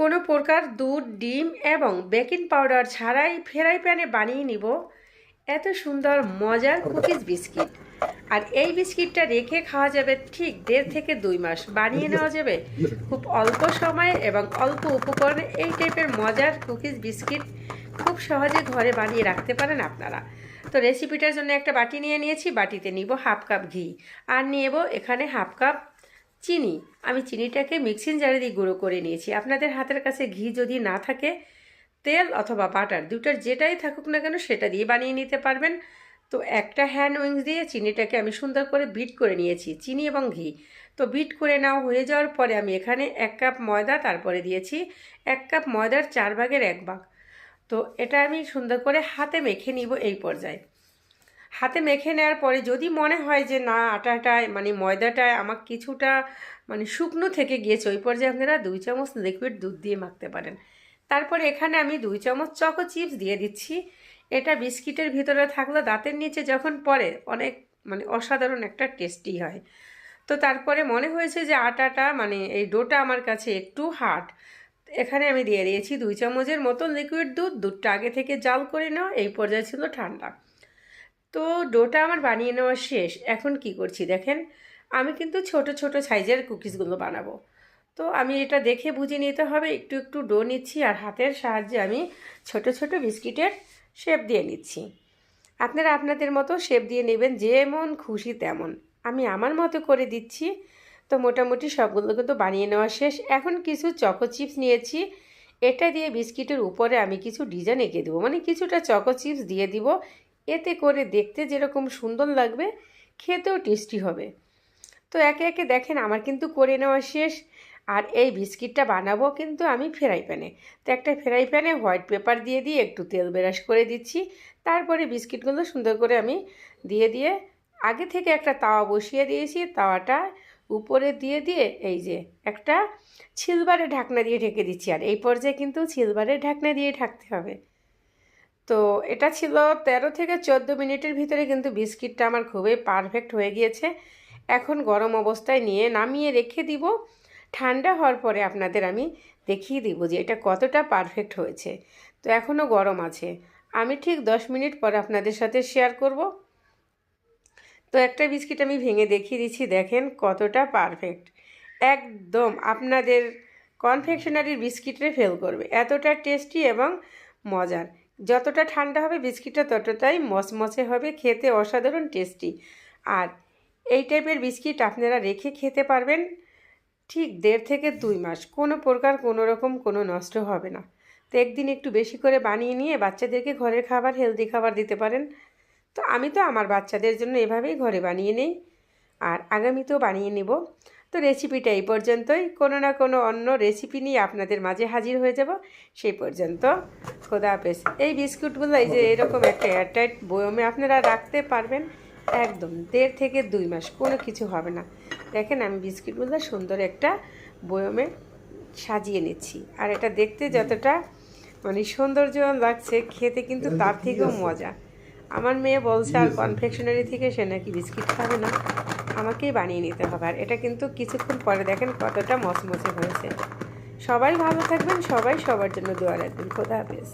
কোনো প্রকার দুধ, ডিম এবং বেকিং পাউডার ছাড়াই ফ্রাই প্যানে বানিয়ে নিব। এত সুন্দর, মজার কুকিজ বিস্কিট। আর এই বিস্কিটটা রেখে খাওয়া যাবে ঠিক দেড় থেকে দুই মাস। বানিয়ে নেওয়া যাবে খুব অল্প সময়ে এবং অল্প উপকরণে। এই টাইপের মজার কুকিজ বিস্কিট খুব সহজে ঘরে বানিয়ে রাখতে পারেন আপনারা। তো রেসিপিটার জন্য একটা বাটি নিয়ে নিয়েছি। বাটিতে নিব হাফ কাপ ঘি। আর নেব এখানে হাফ কাপ চিনি। আমি চিনিটাকে মিক্সিং জারে দিয়ে গুঁড়ো করে নিয়েছি। আপনাদের হাতের কাছে ঘি যদি না থাকে, তেল অথবা বাটার দুটার যেটাই থাকুক না কেন, সেটা দিয়ে বানিয়ে নিতে পারবেন। তো একটা হ্যান্ড উইংস দিয়ে চিনিটাকে আমি সুন্দর করে বিট করে নিয়েছি, চিনি এবং ঘি। তো বিট করে নেওয়া হয়ে যাওয়ার পরে আমি এখানে এক কাপ ময়দা, তারপরে দিয়েছি এক কাপ ময়দার চার ভাগের এক ভাগ। তো এটা আমি সুন্দর করে হাতে মেখে নিব এই পর্যায়ে। হাতে মেখে নেওয়ার পরে যদি মনে হয় যে, না, আটাটায় মানে ময়দাটায় আমার কিছুটা মানে শুকনো থেকে গিয়েছে, ওই পর্যায়ে আপনারা দুই চামচ লিকুইড দুধ দিয়ে মাখতে পারেন। তারপরে এখানে আমি দুই চামচ চকো চিপস দিয়ে দিচ্ছি। এটা বিস্কিটের ভিতরে থাকলে, দাঁতের নিচে যখন পরে অনেক মানে অসাধারণ একটা টেস্টি হয়। তো তারপরে মনে হয়েছে যে, আটাটা মানে এই ডোটা আমার কাছে একটু হার্ড এখানে আমি দিয়ে দিয়েছি দুই চামচের মতো লিকুইড দুধ। দুধটা আগে থেকে জাল করে নেওয়া এই পর্যায়ে ছিল ঠান্ডা। তো ডোটা আমার বানিয়ে নেওয়া শেষ। এখন কি করছি দেখেন? আমি কিন্তু ছোট ছোট সাইজের কুকিজগুলো বানাবো। তো আমি এটা দেখে বুঝে নিতে হবে, একটু একটু ডো নিচ্ছি আর হাতের সাহায্যে আমি ছোট ছোট বিস্কিটের শেপ দিয়ে নিচ্ছি। আপনারা আপনাদের মতো শেপ দিয়ে নেবেন, যেমন খুশি তেমন। আমি আমার মতো করে দিচ্ছি। তো মোটামুটি সবগুলো কিন্তু বানিয়ে নেওয়া শেষ। এখন কিছু চকো চিপস নিয়েছি। এটা দিয়ে বিস্কিটের উপরে আমি কিছু ডিজাইন এঁকে দেবো। মানে কিছুটা চকো চিপস দিয়ে দিব। এতে করে দেখতে যেরকম সুন্দর লাগবে, খেতেও টেস্টি হবে। তো একে একে দেখেন, আমার কিন্তু করে নেওয়া শেষ। আর এই বিস্কিটটা বানাবো কিন্তু আমি ফ্রাই প্যানে। তো একটা ফ্রাই প্যানে হোয়াইট পেপার দিয়ে দিয়ে একটু তেল ব্রাশ করে দিচ্ছি। তারপরে বিস্কিটগুলো সুন্দর করে আমি দিয়ে দিয়ে আগে থেকে একটা তাওয়া বসিয়ে দিয়েছি। তাওয়াটা উপরে দিয়ে দিয়ে এই যে একটা ছিলবারে ঢাকনা দিয়ে ঢেকে দিচ্ছি। আর এই পর্যায়ে কিন্তু ছিলবারে ঢাকনা দিয়ে ঢাকতে হবে। তো এটা ছিল তেরো থেকে চোদ্দ মিনিটের ভিতরে কিন্তু বিস্কিটটা আমার খুবই পারফেক্ট হয়ে গিয়েছে। এখন গরম অবস্থায় নিয়ে নামিয়ে রেখে দিব। ঠান্ডা হওয়ার পরে আপনাদের আমি দেখিয়ে দিব যে এটা কতটা পারফেক্ট হয়েছে। তো এখনও গরম আছে। আমি ঠিক দশ মিনিট পরে আপনাদের সাথে শেয়ার করব। তো একটা বিস্কিট আমি ভেঙে দেখিয়ে দিচ্ছি, দেখেন কতটা পারফেক্ট একদম আপনাদের কনফেকশনারির বিস্কিটে ফেল করবে। এতটা টেস্টি এবং মজার। যতটা ঠান্ডা হবে বিস্কিটটা ততটাই মচমচে হবে, খেতে অসাধারণ টেস্টি আর এই টাইপের বিস্কিট আপনারা রেখে খেতে পারবেন ঠিক দেড় থেকে দুই মাস, কোনো প্রকার কোনো রকম কোনো নষ্ট হবে না। তো একদিন একটু বেশি করে বানিয়ে নিয়ে বাচ্চাদেরকে ঘরের খাবার হেলদি খাবার দিতে পারেন। তো আমি তো আমার বাচ্চাদের জন্য এভাবেই ঘরে বানিয়ে নেই। আর আগামীতেও বানিয়ে নেব। তো রেসিপিটা এই পর্যন্তই। কোনো না কোনো অন্য রেসিপি নিয়ে আপনাদের মাঝে হাজির হয়ে যাব। সেই পর্যন্ত খোদা হাফেজ। এই বিস্কুটগুলো এই যে এরকম একটা এয়ারটাইট বয়মে আপনারা রাখতে পারবেন একদম দেড় থেকে দুই মাস কোনো কিছু হবে না। দেখেন আমি বিস্কিটগুলো সুন্দর একটা বয়মে সাজিয়ে নিচ্ছি। আর এটা দেখতে যতটা মানে সৌন্দর্য লাগছে খেতে কিন্তু তার থেকেও মজা। আমার মেয়ে বলছে আর কনফেকশনারি থেকে সে নাকি বিস্কিট খাবে না? আমাকেই বানিয়ে নিতে হবে। আর এটা কিন্তু কিছুক্ষণ পরে দেখেন কতটা মচমচে হয়েছে। সবাই ভালো থাকবেন সবাই সবার জন্য দোয়া রাখবেন। খোদা হাফেজ।